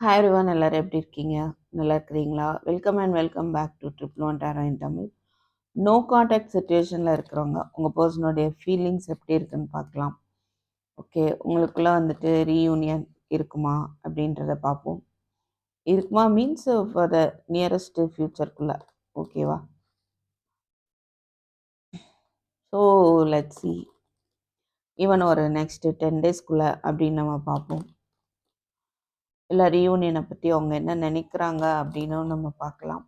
Hi everyone எல்லோரும் எப்படி இருக்கீங்க? நல்லா இருக்கிறீங்களா? Welcome and welcome back to triple one tarot in Tamil no contact சுச்சுவேஷனில் இருக்கிறவங்க உங்கள் பர்சனுடைய ஃபீலிங்ஸ் எப்படி இருக்குன்னு பார்க்கலாம். ஓகே உங்களுக்குள்ள வந்துட்டு ரீயூனியன் இருக்குமா அப்படின்றத பார்ப்போம். இருக்குமா மீன்ஸ் ஃபார் த நியரஸ்ட் ஃப்யூச்சருக்குள்ள ஓகேவா ஸோ லெட் சி ஈவன் ஒரு நெக்ஸ்ட்டு டென் டேஸ்க்குள்ளே அப்படின்னு நம்ம பார்ப்போம். இல்லை ரீயூனியனை பற்றி அவங்க என்ன நினைக்கிறாங்க அப்படின்னும் நம்ம பார்க்கலாம்.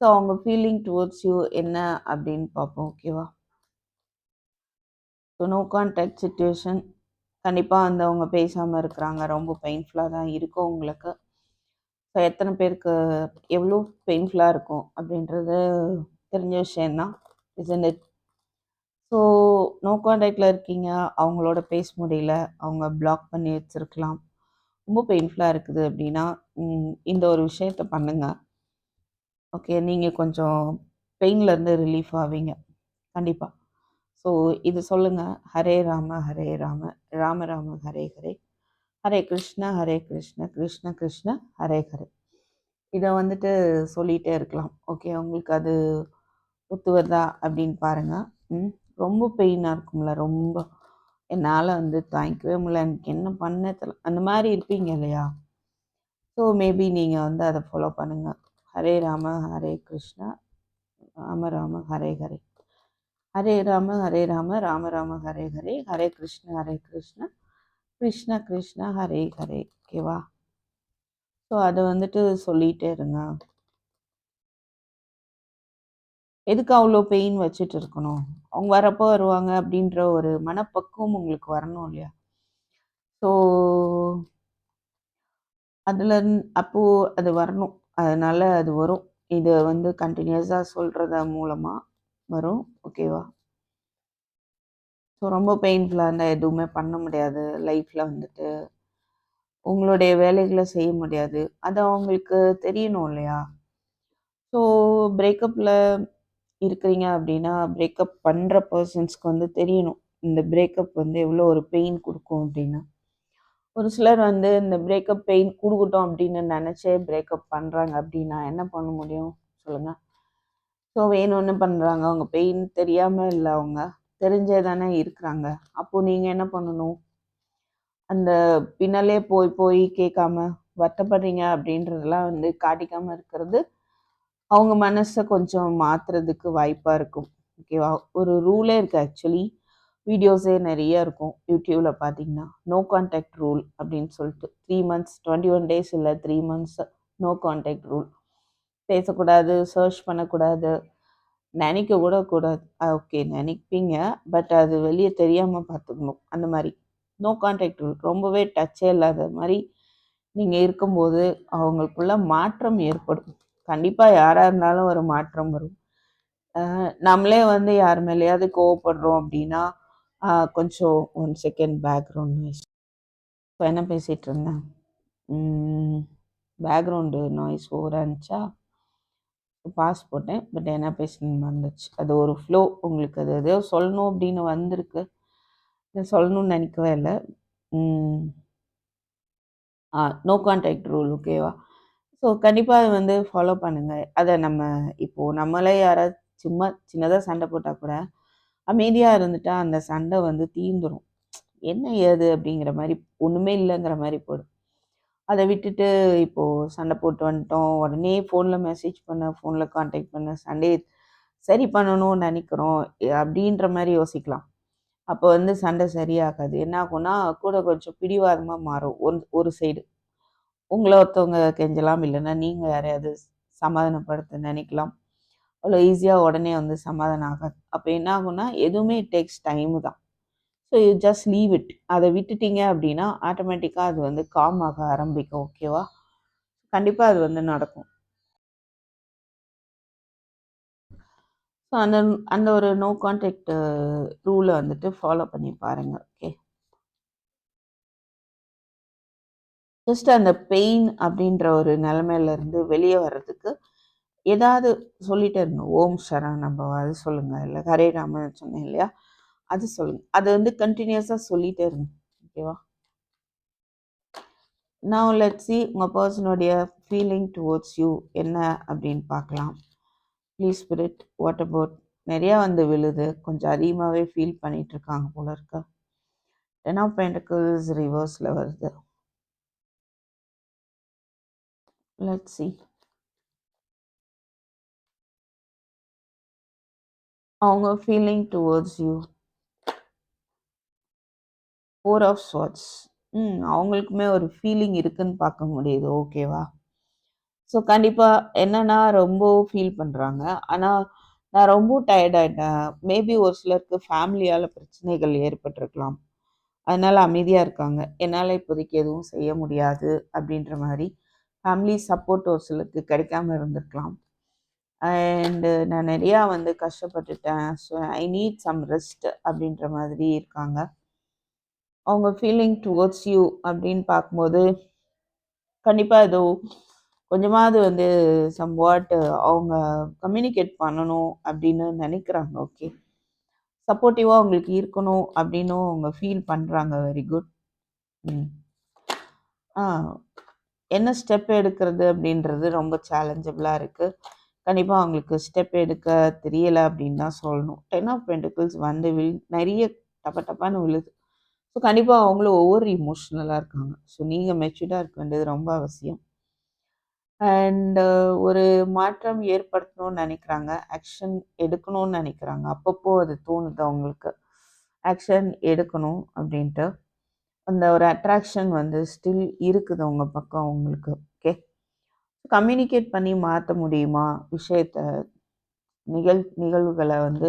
ஸோ அவங்க ஃபீலிங் டுவர்ட்ஸ் யூ என்ன அப்படின்னு பார்ப்போம் ஓகேவா ஸோ நோ கான்டாக்ட் சுச்சுவேஷன் கண்டிப்பாக வந்து அவங்க பேசாமல் இருக்கிறாங்க. ரொம்ப பெயின்ஃபுல்லாக தான் இருக்கும் உங்களுக்கு. ஸோ எத்தனை பேருக்கு எவ்வளோ பெயின்ஃபுல்லாக இருக்கும் அப்படின்றது தெரிஞ்ச விஷயந்தான் இசன் இட் ஸோ நோ கான்டாக்டில் இருக்கீங்க. அவங்களோட பேச முடியல. அவங்க பிளாக் பண்ணி வச்சுருக்கலாம். ரொம்ப பெயின்ஃபுல்லாக இருக்குது அப்படின்னா இந்த ஒரு விஷயத்த பண்ணுங்கள் ஓகே நீங்கள் கொஞ்சம் பெயின்லேருந்து ரிலீஃப் ஆவீங்க. கண்டிப்பாக ஸோ இது சொல்லுங்கள் ஹரே ராம ஹரே ராம. ராம ராம ஹரே ஹரே. ஹரே கிருஷ்ண ஹரே கிருஷ்ண கிருஷ்ண கிருஷ்ண ஹரே ஹரே. இதை வந்துட்டு சொல்லிகிட்டே இருக்கலாம். ஓகே உங்களுக்கு அது ஒத்து வருதா அப்படின்னு பாருங்கள் ம் ரொம்ப பெயினாக இருக்கும்ல ரொம்ப. என்னால் வந்து தாங்கிக்கவே முடியல. எனக்கு என்ன பண்ண தெரியல அந்த மாதிரி இருப்பீங்க இல்லையா? ஸோ மேபி நீங்கள் வந்து அதை ஃபாலோ பண்ணுங்கள் ஹரே ராம ஹரே கிருஷ்ணா ராம ராம ஹரே ஹரே. ஹரே ராம ஹரே ராம ராம ராம ஹரே ஹரே. ஹரே கிருஷ்ண ஹரே கிருஷ்ண. கிருஷ்ண கிருஷ்ண ஹரே ஹரே. ஓகேவா ஸோ அதை வந்துட்டு சொல்லிகிட்டே இருங்க. எதுக்கு அவ்வளோ பெயின் வச்சுட்டு இருக்கணும்? அவங்க வரப்போ வருவாங்க அப்படின்ற ஒரு மனப்பக்குவம் உங்களுக்கு வரணும் இல்லையா? ஸோ அதில் அப்போது அது வரணும். அதனால் அது வரும். இதை வந்து கண்டினியூஸாக சொல்கிறத மூலமாக வரும். ஓகேவா ஸோ ரொம்ப பெயின்ஃபுல்லாக இருந்தால் எதுவுமே பண்ண முடியாது. லைஃப்பில் வந்துட்டு உங்களுடைய வேலைகளை செய்ய முடியாது. அது அவங்களுக்கு தெரியணும் இல்லையா? ஸோ பிரேக்கப்பில் இருக்கிறீங்க அப்படின்னா பிரேக்கப் பண்ணுற பர்சன்ஸ்க்கு வந்து தெரியணும். இந்த பிரேக்கப் வந்து எவ்வளோ ஒரு பெயின் கொடுக்கும் அப்படின்னா. ஒரு சிலர் வந்து இந்த பிரேக்கப் பெயின் கொடுக்கட்டும் அப்படின்னு நினச்சே பிரேக்கப் பண்ணுறாங்க அப்படின்னா என்ன பண்ண முடியும்? சொல்லுங்கள் ஸோ வேணும்னு பண்ணுறாங்க அவங்க பெயின் தெரியாமல் இல்லை அவங்க. தெரிஞ்சே தானே இருக்கிறாங்க. அப்போது நீங்கள் என்ன பண்ணணும்? அந்த பின்னாலே போய் போய் கேட்காம வருத்தப்படுறீங்க அப்படின்றதெல்லாம் வந்து காட்டிக்காமல் இருக்கிறது அவங்க மனசை கொஞ்சம் மாற்றுறதுக்கு வாய்ப்பாக இருக்கும். ஓகேவா ஒரு ரூலே இருக்குது ஆக்சுவலி வீடியோஸே நிறைய இருக்கும். யூடியூப்பில் பார்த்தீங்கன்னா நோ கான்டாக்ட் ரூல் அப்படின்னு சொல்லிட்டு three months twenty one days இல்லை three months no contact rule பேசக்கூடாது சர்ச் பண்ணக்கூடாது நினைக்க கூட கூடாது. ஓகே நினைப்பீங்க பட் அது வெளியே தெரியாமல் பார்த்துக்கணும். அந்த மாதிரி. நோ கான்டாக்ட் ரூல் ரொம்பவே டச்சே இல்லாத மாதிரி நீங்கள் இருக்கும்போது அவங்களுக்குள்ள மாற்றம் ஏற்படும். கண்டிப்பாக யாராக இருந்தாலும் ஒரு மாற்றம் வரும். நம்மளே வந்து யார் மேலேயாவது கோவப்படுறோம் அப்படின்னா கொஞ்சம் ஒன் செகண்ட் பேக்ரவுண்ட் நாய்ஸ் இப்போ என்ன பேசிகிட்டு இருந்தேன்? பேக்ரவுண்டு நாய்ஸ் ஓவராக இருந்துச்சா? பாஸ் போட்டேன் பட் என்ன பேசணும்னு வந்துச்சு அது ஒரு ஃப்ளோ உங்களுக்கு அது எதோ சொல்லணும் அப்படின்னு வந்திருக்கு. சொல்லணும்னு நினைக்கவே இல்லை. நோ கான்டாக்ட் ரூல் ஓகேவா ஸோ கண்டிப்பாக அதை வந்து ஃபாலோ பண்ணுங்கள் அதை நம்ம இப்போது நம்மளே யாராவது சும்மா சின்னதாக சண்டை போட்டால் கூட அமைதியாக இருந்துட்டா அந்த சண்டை வந்து தீந்துடும் என்ன ஏது அப்படிங்கிற மாதிரி ஒன்றுமே இல்லைங்கிற மாதிரி போடும் அதை விட்டுட்டு இப்போது சண்டை போட்டு வந்துட்டோம். உடனே ஃபோனில் மெசேஜ் பண்ண ஃபோனில் காண்டாக்ட் பண்ண சண்டே சரி பண்ணணும்னு நினைக்கிறோம். அப்படின்ற மாதிரி யோசிக்கலாம். அப்போ வந்து சண்டை சரியாகாது. என்ன ஆகும்னா கூட கொஞ்சம் பிடிவாதமாக மாறும். ஒரு ஒரு சைடு உங்களை ஒருத்தவங்க கெஞ்சலாம் இல்லைன்னா நீங்கள் யாரையாவது சமாதானப்படுத்த நினைக்கலாம். அவ்வளோ ஈஸியாக உடனே வந்து சமாதானம் ஆகாது. அப்போ என்ன ஆகும்னா எதுவுமே டேக்ஸ் டைமு தான். So you just leave it அதை விட்டுட்டீங்க அப்படின்னா ஆட்டோமேட்டிக்காக அது வந்து காம் ஆக ஆரம்பிக்கும் ஓகேவா கண்டிப்பாக அது வந்து நடக்கும். ஸோ அந்த அந்த ஒரு நோ கான்டாக்ட் ரூலை வந்துட்டு ஃபாலோ பண்ணி பாருங்கள் ஓகே ஜஸ்ட் அந்த பெயின் அப்படின்ற ஒரு நிலமையிலேருந்து வெளியே வர்றதுக்கு ஏதாவது சொல்லிகிட்டே இருங்க ஓம் சரண் நம்ம அது சொல்லுங்கள் இல்லை ஹரே ராமன் சொன்னேன் இல்லையா? அது சொல்லுங்கள் அது வந்து கண்டினியூஸாக சொல்லிகிட்டே இருங்க ஓகேவா நான் லெட் சி உங்கள் பர்சனுடைய ஃபீலிங் டுவோர்ட்ஸ் யூ என்ன அப்படின்னு பார்க்கலாம். ப்ளீஸ் ஸ்பிரிட் வாட் அபவுட் நிறையா வந்து விழுது. கொஞ்சம் அதிகமாகவே ஃபீல் பண்ணிகிட்ருக்காங்க இருக்காங்க போல இருக்க. டென் ஆஃப் பென்டக்கிள்ஸ் ரிவர்ஸில் வருது. Let's see. அவங்க feeling towards you four of swords ம் அவங்களுக்குமே ஒரு ஃபீலிங் இருக்குன்னு பார்க்க முடியுது. ஓகேவா ஸோ கண்டிப்பாக என்னன்னா ரொம்ப ஃபீல் பண்ணுறாங்க ஆனால் நான் ரொம்ப டயர்டாயிட்டேன் மேபி ஒரு சிலருக்கு ஃபேமிலியால் பிரச்சனைகள் ஏற்பட்டிருக்கலாம். அதனால் அமைதியாக இருக்காங்க. என்னால் இப்போதைக்கு எதுவும் செய்ய முடியாது அப்படின்ற மாதிரி ஃபேமிலி சப்போர்ட் ஒரு சிலருக்கு கிடைக்காம இருந்திருக்கலாம். அண்டு நான் நிறையா வந்து கஷ்டப்பட்டுட்டேன். So I need some rest அப்படின்ற மாதிரி இருக்காங்க. அவங்க ஃபீலிங் டுவர்ட்ஸ் யூ அப்படின்னு பார்க்கும்போது கண்டிப்பாக ஏதோ கொஞ்சமாவது வந்து சம் வாட் அவங்க கம்யூனிகேட் பண்ணணும் அப்படின்னு நினைக்கிறாங்க. ஓகே சப்போர்ட்டிவாக அவங்களுக்கு இருக்கணும் அப்படின்னும் அவங்க ஃபீல் பண்ணுறாங்க வெரி குட் ம். ஆ. என்ன ஸ்டெப் எடுக்கிறது அப்படின்றது ரொம்ப சேலஞ்சபிளாக இருக்குது கண்டிப்பாக அவங்களுக்கு ஸ்டெப் எடுக்க தெரியலை அப்படின்னு தான் சொல்லணும். டென் ஆஃப் பென்டிகிள்ஸ் வந்து வில் நிறைய டப்ப டப்பான்னு விழுது. ஸோ கண்டிப்பாக அவங்களும் ஒவ்வொரு இமோஷ்னலாக இருக்காங்க. ஸோ நீங்கள் மெச்சூர்டாக இருக்க வேண்டியது ரொம்ப அவசியம். அண்டு ஒரு மாற்றம் ஏற்படுத்தணும்னு நினைக்கிறாங்க. ஆக்ஷன் எடுக்கணும்னு நினைக்கிறாங்க. அப்பப்போ அது தோணுது அவங்களுக்கு. ஆக்ஷன் எடுக்கணும் அப்படின்ட்டு. அந்த ஒரு அட்ராக்ஷன் வந்து ஸ்டில் இருக்குது உங்கள் பக்கம் அவங்களுக்கு ஓகே கம்யூனிகேட் பண்ணி மாற்ற முடியுமா? விஷயத்த நிகழ் நிகழ்வுகளை வந்து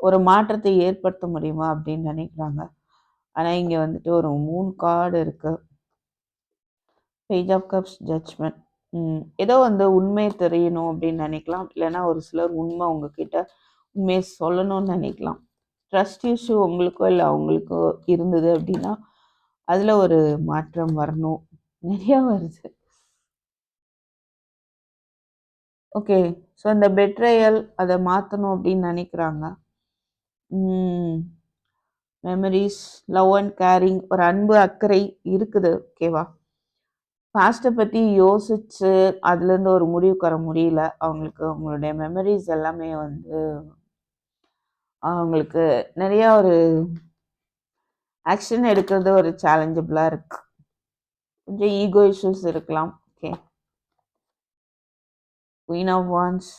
ஒரு மாற்றத்தை ஏற்படுத்த முடியுமா? அப்படின்னு நினைக்கிறாங்க. ஆனால் இங்கே வந்துட்டு ஒரு மூணு கார்டு இருக்குது பேஜ் ஆஃப் கப்ஸ் ஜட்ஜ்மெண்ட் ஏதோ வந்து உண்மை தெரியணும் அப்படின்னு நினைக்கலாம். இல்லைன்னா ஒரு சிலர் உண்மை உங்ககிட்ட உண்மையை சொல்லணும்னு நினைக்கலாம். ட்ரஸ்ட் இஷ்யூ உங்களுக்கோ இல்லை அவங்களுக்கோ இருந்தது அப்படின்னா அதில் ஒரு மாற்றம் வரணும். நிறையா வருது. ஓகே ஸோ இந்த பெட்ரையல் அதை மாற்றணும் அப்படின்னு நினைக்கிறாங்க. மெமரிஸ் லவ் அண்ட் கேரிங் ஒரு அன்பு அக்கறை இருக்குது ஓகேவா பாஸ்ட்டை பற்றி யோசித்து அதுலேருந்து ஒரு முடிவுக்கு வர முடியல. அவங்களுக்கு அவங்களுடைய மெமரிஸ் எல்லாமே வந்து அவங்களுக்கு நிறையா ஒரு ஆக்ஷன் எடுக்கிறது ஒரு சேலஞ்சபிளாக இருக்கு. கொஞ்சம் ஈகோ இஷ்யூஸ் இருக்கலாம். ஓகே குயின் ஆஃப் வான்ஸ்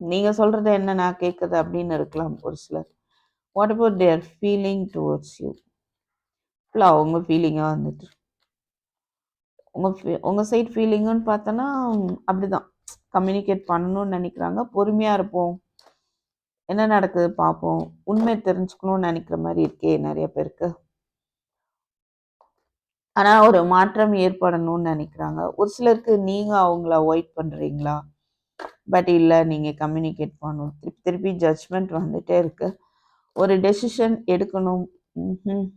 நீங்கள் சொல்கிறது என்ன நான் கேட்குது அப்படின்னு இருக்கலாம் ஒரு சிலர். What about their feeling towards you இல்லை அவங்க ஃபீலிங்காக வந்துட்டு. உங்கள் உங்கள் சைட் ஃபீலிங்குன்னு பார்த்தோன்னா அப்படி தான் கம்யூனிகேட் பண்ணணும்னு நினைக்கிறாங்க. பொறுமையாக இருப்போம். என்ன நடக்குது பார்ப்போம். உண்மை தெரிஞ்சுக்கணும்னு நினைக்கிற மாதிரி இருக்கே நிறைய பேருக்கு. ஆனால் ஒரு மாற்றம் ஏற்படணும்னு நினைக்கிறாங்க. ஒரு சிலருக்கு நீங்கள் அவங்கள அவாய்ட் பண்ணுறீங்களா பட் இல்லை நீங்கள் கம்யூனிகேட் பண்ணணும். திருப்பி திருப்பி ஜட்ஜ்மெண்ட் வந்துகிட்டே இருக்கு. ஒரு டெசிஷன் எடுக்கணும். ம்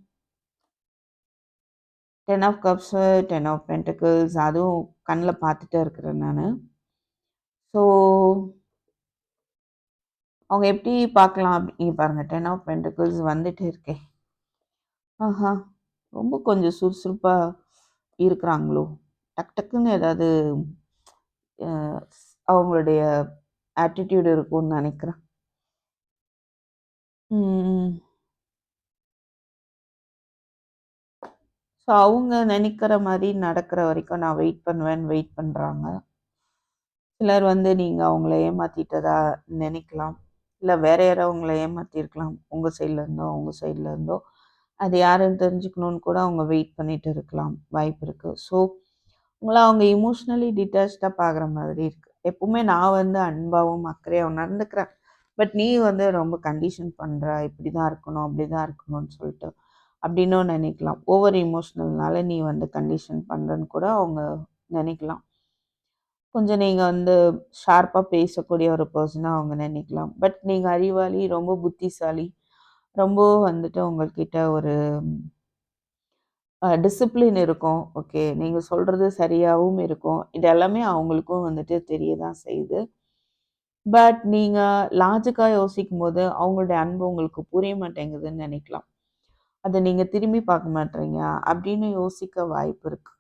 ten of cups ten of pentacles அதுவும் கண்ணில் பார்த்துட்டே இருக்கிறேன் நான். ஸோ அவங்க எப்படி பார்க்கலாம் அப்படி பாருங்கள் டென் ஆஃப் பென்டிகல்ஸ் வந்துட்டு இருக்கே. ஆஹா ரொம்ப கொஞ்சம் சுறுசுறுப்பாக இருக்கிறாங்களோ? டக் டக்குன்னு ஏதாவது அவங்களுடைய ஆட்டிடியூடு இருக்கும்னு நினைக்கிறேன். ஸோ அவங்க நினைக்கிற மாதிரி நடக்கிற வரைக்கும் நான் வெயிட் பண்ணுவேன்னு வெயிட் பண்ணுறாங்க சிலர் வந்து நீங்கள் அவங்கள ஏமாற்றிட்டதா நினைக்கலாம். இல்லை வேற யாரோ உங்களை ஏமாற்றிருக்கலாம் உங்கள் சைட்லேருந்தோ அவங்க சைட்லேருந்தோ அது யாருன்னு தெரிஞ்சுக்கணுன்னு கூட அவங்க வெயிட் பண்ணிட்டு இருக்கலாம். வாய்ப்பு இருக்குது ஸோ உங்களை அவங்க இமோஷ்னலி டிட்டாச்சாக பார்க்குற மாதிரி இருக்குது எப்பவுமே நான் வந்து அன்பாகவும் அக்கறையாகவும் நடந்துக்கிறேன். பட் நீ வந்து ரொம்ப கண்டிஷன் பண்ணுற இப்படி தான் இருக்கணும் அப்படி தான் இருக்கணும்னு சொல்லிட்டு அப்படின்னும் நினைக்கலாம். ஓவர் இமோஷ்னல்னால நீ வந்து கண்டிஷன் பண்ணுறன்னு கூட அவங்க நினைக்கலாம். கொஞ்சம் நீங்கள் வந்து ஷார்ப்பாக பேசக்கூடிய ஒரு பர்சனாக அவங்க நினைக்கலாம். பட் நீங்கள் அறிவாளி ரொம்ப புத்திசாலி ரொம்ப வந்துட்டு உங்கள்கிட்ட ஒரு டிசிப்ளின் இருக்கும். ஓகே நீங்கள் சொல்கிறது சரியாகவும் இருக்கும். இது எல்லாமே அவங்களுக்கும் வந்துட்டு தெரிய தான் செய்யுது. பட் நீங்கள் லாஜிக்காக யோசிக்கும் யோசிக்கும்போது, அவங்களுடைய அன்பு உங்களுக்கு புரிய மாட்டேங்குதுன்னு நினைக்கலாம். அதை நீங்கள் திரும்பி பார்க்க மாட்றீங்க அப்படின்னு யோசிக்க வாய்ப்பு இருக்கு.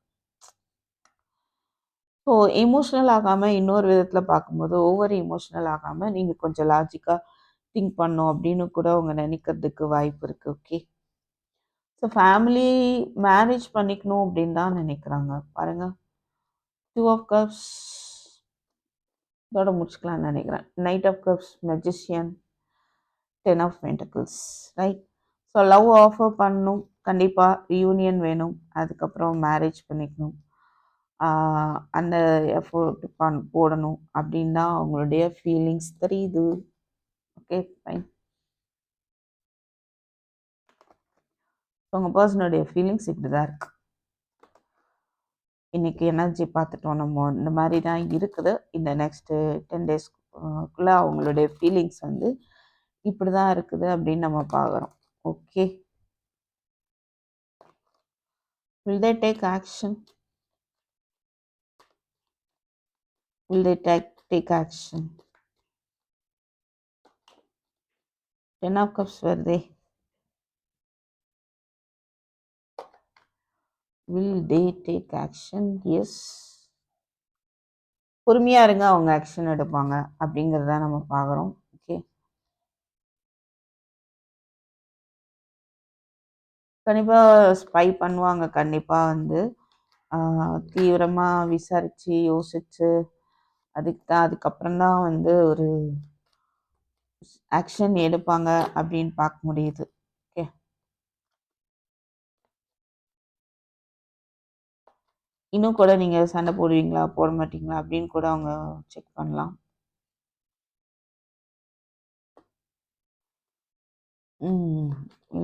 ஸோ எமோஷ்னல் ஆகாமல் இன்னொரு விதத்தில் பார்க்கும்போது, ஓவர் எமோஷனல் ஆகாமல் நீங்கள் கொஞ்சம் லாஜிக்காக திங்க் பண்ணணும் அப்படின்னு கூட அவங்க நினைக்கிறதுக்கு வாய்ப்பு இருக்குது ஓகே. ஸோ ஃபேமிலி மேரேஜ் பண்ணிக்கணும் அப்படின்னு தான் நினைக்கிறாங்க பாருங்கள் டூ ஆஃப் கப்ஸ் இதோட முடிச்சுக்கலாம்னு நினைக்கிறேன் knight of cups, magician, 10 of pentacles right. So love offer பண்ணணும். கண்டிப்பாக ரியூனியன் வேணும். அதுக்கப்புறம் மேரேஜ் பண்ணிக்கணும். அந்த எஃபோர்ட் பண் போடணும் அப்படின்னு தான் அவங்களுடைய ஃபீலிங்ஸ் தெரியுது. Okay fine. உங்கள் பர்சனுடைய ஃபீலிங்ஸ் இப்படி தான் இருக்கு. இன்னைக்கு எனர்ஜி பார்த்துட்டோம் நம்ம. இந்த மாதிரி தான் இருக்குது. இந்த நெக்ஸ்ட்டு டென் டேஸ்க்குள்ளே அவங்களுடைய ஃபீலிங்ஸ் வந்து இப்படி தான் இருக்குது அப்படின்னு நம்ம பார்க்குறோம். Okay. Will they take action? Will take, take take action? 10 of cups வருதே. Will they take action? Yes. பொறுமையா இருங்க. அவங்க ஆக்ஷன் எடுப்பாங்க அப்படிங்கிறத நம்ம பார்க்குறோம். ஓகே. கண்டிப்பா ஸ்பை பண்ணுவாங்க. கண்டிப்பா வந்து தீவிரமாக தீவிரமா விசாரிச்சு, யோசிச்சு, அதுக்கு தான் அதுக்கப்புறம் தான் வந்து ஒரு ஆக்ஷன் எடுப்பாங்க அப்படின்னு பார்க்க முடியுது. ஓகே. இன்னும் கூட நீங்கள் சண்டை போடுவீங்களா? போட மாட்டீங்களா? அப்படின்னு கூட அவங்க செக் பண்ணலாம்.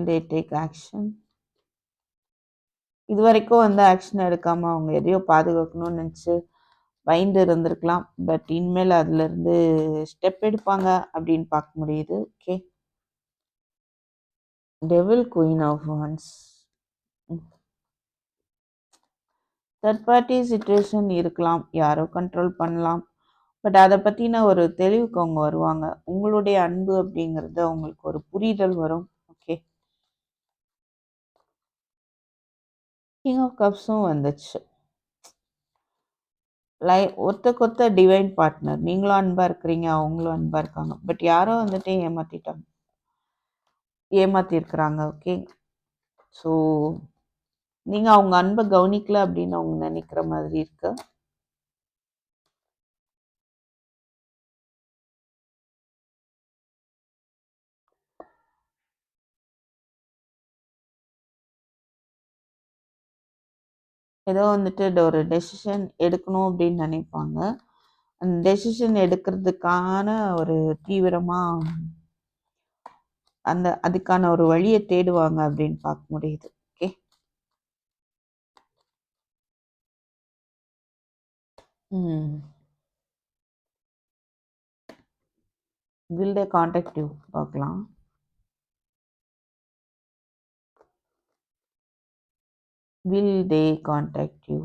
They take action? இதுவரைக்கும் வந்து ஆக்ஷன் எடுக்காம அவங்க எதையோ பாதுகாக்கணும்னு நினச்சி பயந்து இருந்திருக்கலாம். பட் இனிமேல் அதுலேருந்து ஸ்டெப் எடுப்பாங்க அப்படின்னு பார்க்க முடியுது. Okay. Devil, queen of wands third party situation இருக்கலாம். யாரோ கண்ட்ரோல் பண்ணலாம். பட் அதை பற்றின ஒரு தெளிவுக்கு அவங்க வருவாங்க. உங்களுடைய அன்பு அப்படிங்கிறது அவங்களுக்கு ஒரு புரிதல் வரும். ஓகே. கிங் ஆஃப் கப்ஸும் வந்துச்சு. லை ஒருத்தருக்கு ஒருத்தர் டிவைன் பார்ட்னர். நீங்களும் அன்பாக இருக்கிறீங்க. அவங்களும் அன்பாக இருக்காங்க. பட் யாரோ வந்துட்டு ஏமாற்றிட்டாங்க ஏமாற்றிருக்கிறாங்க ஓகே. ஸோ நீங்கள் அவங்க அன்பை கவனிக்கல அப்படின்னு அவங்க நினைக்கிற மாதிரி இருக்குது ஏதோ வந்துட்டு ஒரு டெசிஷன் எடுக்கணும் அப்படின்னு நினைப்பாங்க அந்த டெசிஷன் எடுக்கிறதுக்கான ஒரு தீவிரமாக அந்த அதுக்கான ஒரு வழியை தேடுவாங்க அப்படின்னு பார்க்க முடியுது. Okay. Hmm. Will they contact you? பார்க்கலாம். Will they contact you?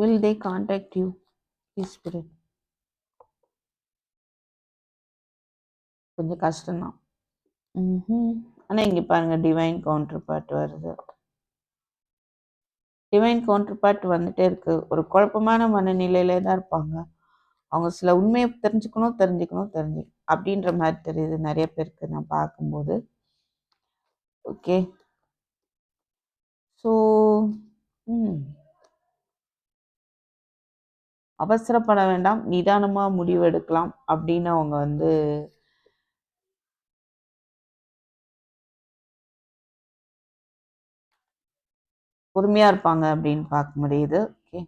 Will they contact you, please கொஞ்சம் கஷ்டம் தான். ம்ஹ்ம். ஆனா பாருங்க டிவைன் கவுண்டர் பார்ட் வருது. டிவைன் கவுண்டர் பார்ட் வந்துட்டே இருக்கு. ஒரு குழப்பமான மனநிலையிலே தான் இருப்பாங்க. அவங்க சில உண்மையை தெரிஞ்சுக்கணும், தெரிஞ்சுக்கணும், தெரிஞ்சு அப்படின்ற மாதிரி தெரியுது நிறைய பேருக்கு நான் பார்க்கும்போது. ஓகே. ஸோ அவசரப்பட வேண்டாம். நிதானமாக முடிவெடுக்கலாம் அப்படின்னு அவங்க வந்து பொறுமையா இருப்பாங்க அப்படின்னு பார்க்க முடியுது. ஓகே.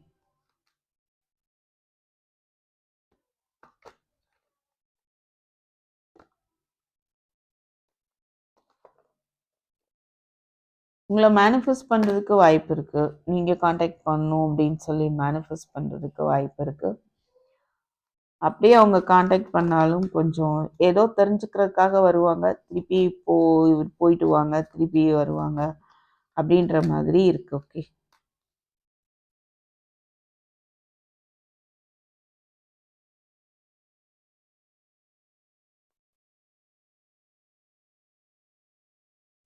உங்களை மேனிஃபெஸ்ட் பண்றதுக்கு வாய்ப்பு இருக்கு. நீங்க கான்டாக்ட் பண்ணணும் அப்படின்னு சொல்லி மேனிஃபெஸ்ட் பண்றதுக்கு வாய்ப்பு இருக்கு. அப்படியே அவங்க காண்டாக்ட் பண்ணாலும் கொஞ்சம் ஏதோ தெரிஞ்சுக்கிறதுக்காக வருவாங்க திருப்பி போ போயிட்டு வாங்க திருப்பி வருவாங்க அப்படின்ற மாதிரி இருக்கு ஓகே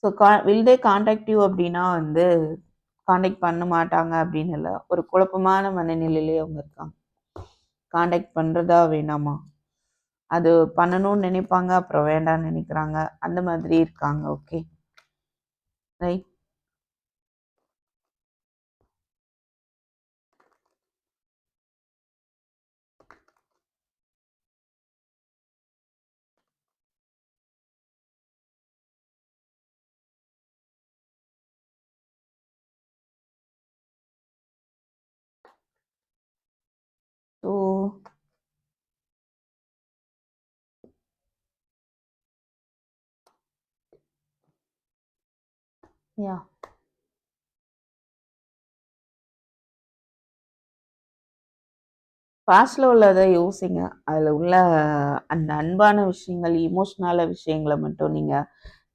ஸோ கா வில் தே காண்டாக்ட் யூ அப்படின்னா வந்து காண்டாக்ட் பண்ண மாட்டாங்க அப்படின்னு இல்லை. ஒரு குழப்பமான மனநிலையிலே அவங்க இருக்காங்க. காண்டாக்ட் பண்ணுறதா வேணாமா? அது பண்ணணும்னு நினைப்பாங்க அப்புறம் வேண்டாம்னு நினைக்கிறாங்க. அந்த மாதிரி இருக்காங்க ஓகே ரைட் ஸோ Ja. பாஸ்டில் உள்ளதை யோசிங்க. அதில் உள்ள அந்த அன்பான விஷயங்கள் இமோஷ்னலான விஷயங்களை மட்டும் நீங்கள்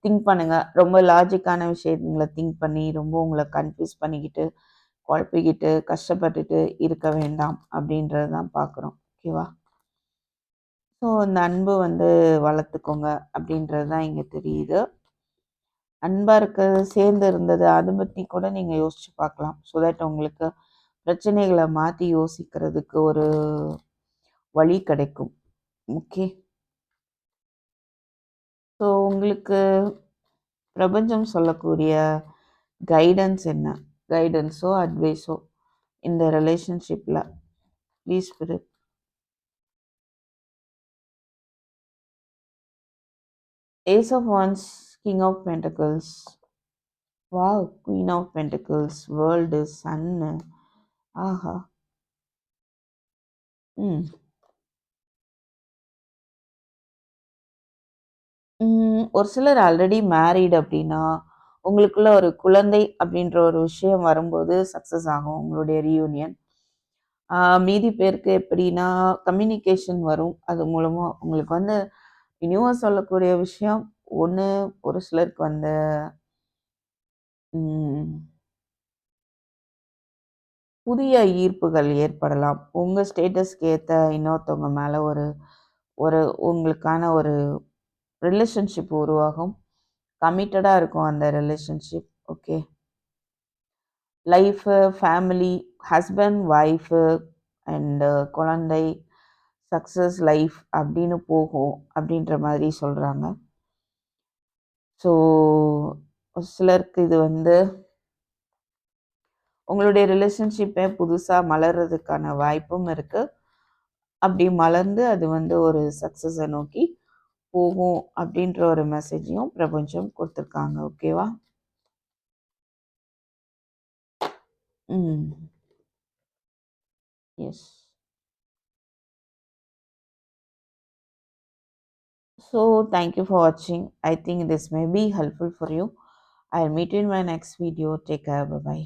திங்க் பண்ணுங்கள் ரொம்ப லாஜிக்கான விஷயங்களை திங்க் பண்ணி ரொம்ப உங்களை கன்ஃபியூஸ் பண்ணிக்கிட்டு குழப்பிக்கிட்டு கஷ்டப்பட்டுட்டு இருக்க வேண்டாம் அப்படின்றது தான் பார்க்குறோம். ஓகேவா ஸோ அந்த அன்பு வந்து வளர்த்துக்கோங்க அப்படின்றது தான் இங்கே தெரியுது. அன்பாக இருக்கிறது சேர்ந்து இருந்தது அதை பற்றி கூட நீங்கள் யோசிச்சு பார்க்கலாம். ஸோ தட் உங்களுக்கு பிரச்சனைகளை மாற்றி யோசிக்கிறதுக்கு ஒரு வழி கிடைக்கும். ஓகே ஸோ உங்களுக்கு பிரபஞ்சம் சொல்லக்கூடிய கைடன்ஸ் என்ன? கைடன்ஸோ அட்வைஸோ இந்த ரிலேஷன்ஷிப்பில் please ace of wands king of pentacles wow queen of pentacles world சன்னு ஆஹா ம் ம், ஒரு சிலர் ஆல்ரெடி மேரீடு அப்படின்னா உங்களுக்குள்ள ஒரு குழந்தை அப்படின்ற ஒரு விஷயம் வரும்போது சக்ஸஸ் ஆகும் உங்களுடைய ரீயூனியன் மீதி பேருக்கு எப்படின்னா கம்யூனிகேஷன் வரும். அது மூலமாக உங்களுக்கு வந்து யூனிவர்ஸ் சொல்லக்கூடிய விஷயம். ஒன்று ஒரு சிலருக்கு வந்து புதிய ஈர்ப்புகள் ஏற்படலாம். உங்கள் ஸ்டேட்டஸ்க்கு ஏற்ற இன்னொருத்தவங்க மேலே ஒரு ஒரு உங்களுக்கான ஒரு ரிலேஷன்ஷிப் உருவாகும். கமிட்டடாக இருக்கும் அந்த relationship. Okay. Life family husband wife and குழந்தை சக்ஸஸ் லைஃப் அப்படின்னு போகும் அப்படின்ற மாதிரி சொல்கிறாங்க ஸோ சிலருக்கு இது வந்து உங்களுடைய ரிலேஷன்ஷிப்பே புதுசாக மலர்றதுக்கான வாய்ப்பும் இருக்குது அப்படி மலர்ந்து அது வந்து ஒரு சக்ஸஸை நோக்கி போகும் அப்படின்ற ஒரு மெசேஜையும் பிரபஞ்சம் கொடுத்துருக்காங்க. ஓகேவா ம். Yes So thank you for watching. I think this may be helpful for you. I'll meet you in my next video. Take care. Bye bye.